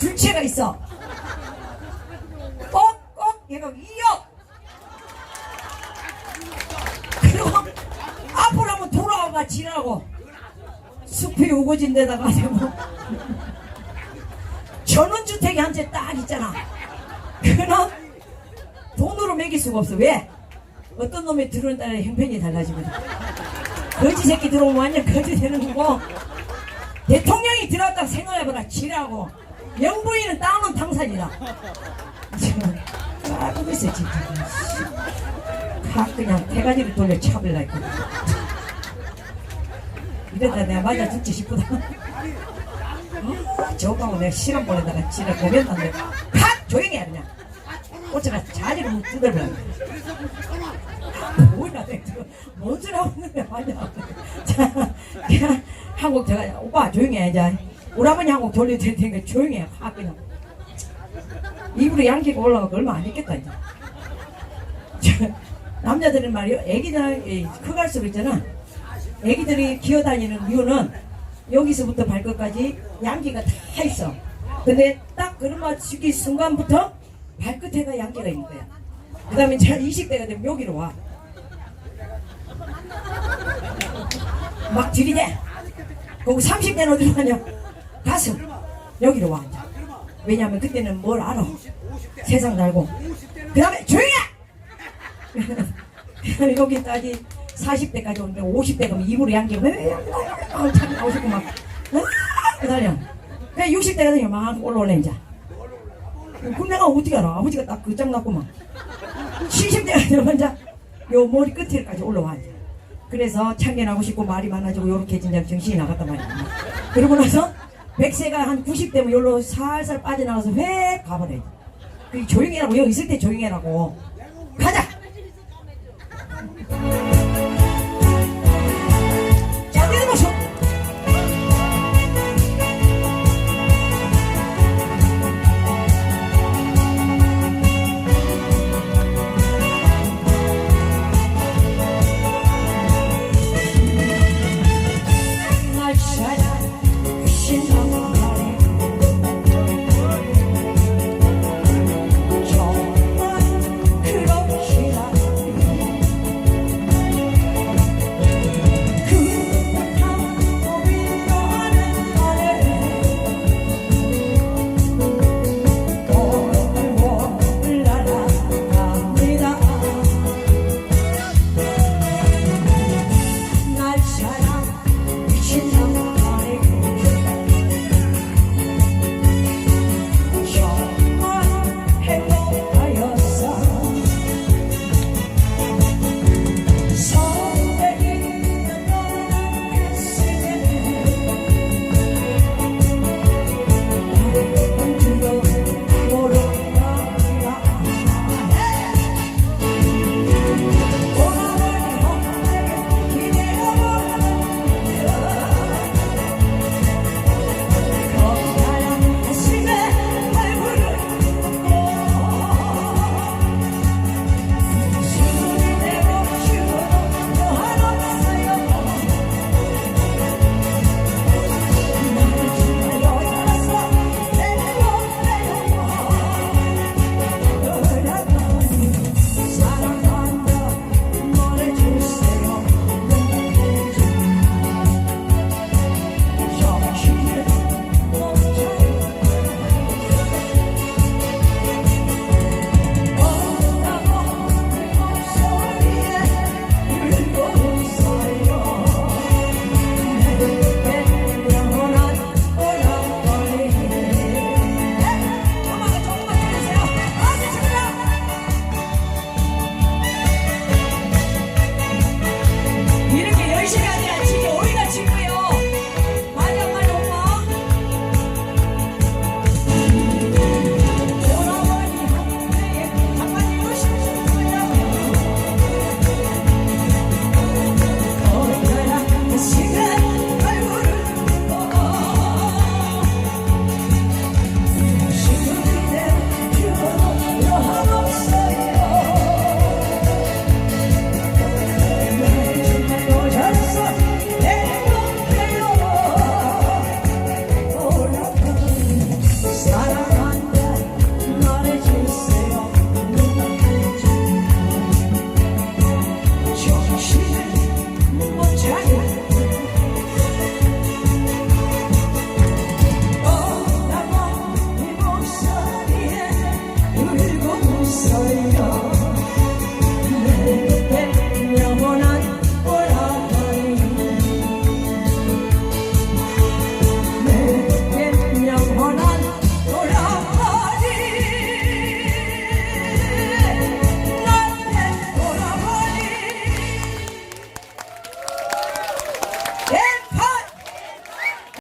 둘째가 있어. 꼭 꼭 얘가 이어. 그리고 앞으로 한번 돌아와봐 지라고. 숲이 우거진 데다가 뭐 전원주택이 한 채 딱 있잖아. 그는 돈으로 매길 수가 없어. 왜? 어떤 놈이 들어온 따라 형편이 달라지거든. 거지 새끼 들어오면 완전 거지 되는 거고 대통령이 들어왔다고 생각해봐라 지라고 영부인은 땅은 당산이다 까고 있어 진짜. 가 그냥 대가리를 돌려 차버리라 했거든. 이러다 내가 맞아 죽지 싶거든 어? 저거하고 내가 시간 보내다가 지가 보면 안 돼. 팍 조용히 해 그냥. 꽂혀가 자리를 못 뜯어버려 뭐야 내가 뭔 소리 하고 있는데 맞아 자 한국 제가 오빠 조용히 해 이제 한국 돌릴 테니까 조용히 해 하, 그냥. 입으로 양기가 올라가고 얼마 안 있겠다 이제 저, 남자들은 말이요. 애기들 커갈수록 있잖아. 애기들이 기어다니는 이유는 여기서부터 발끝까지 양기가 다 있어. 근데 딱 그런 시기 순간부터 발끝에가 양기가 있는 거야. 그 다음에 잘 20대가 되면 여기로 와. 막 들이대. 그리고 30대는 어디로 가냐? 가슴. 여기로 와. 앉아. 왜냐면 그때는 뭘 알아. 세상 알고. 그 다음에 조용히 해! 여기까지 40대까지 오는데 50대 가면 입으로 양기가 참 나오시고 막 그다려. 그 60대가 되면 막 올라올래 이제. 그럼 내가 어떻게 알아? 아버지가 딱 그짱 났구만. 70대가 되면 이제 요 머리 끝에까지 올라와 이제. 그래서 참견하고 싶고 말이 많아지고 요렇게 진짜 정신이 나갔단 말이야. 그러고 나서 백세가 한 90대면 요로 살살 빠져나가서 회 가버려. 그 조용히 하라고 여기 있을 때 조용히 하라고. 가자.